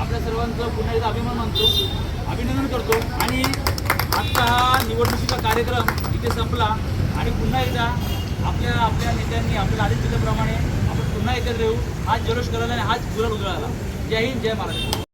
आपल्या सर्वांचं पुन्हा एकदा अभिमान मानतो. अभिनंदन करतो. आणि आता हा निवडणुकीचा कार्यक्रम इथे संपला. आणि पुन्हा एकदा आपल्या आपल्या नेत्यांनी आपल्या आदेश दिल्याप्रमाणे आपण पुन्हा एकत्र येऊ. हाच जल्लोष करायला आणि हाच गुलाल उजळायला जय हिंद जय महाराष्ट्र.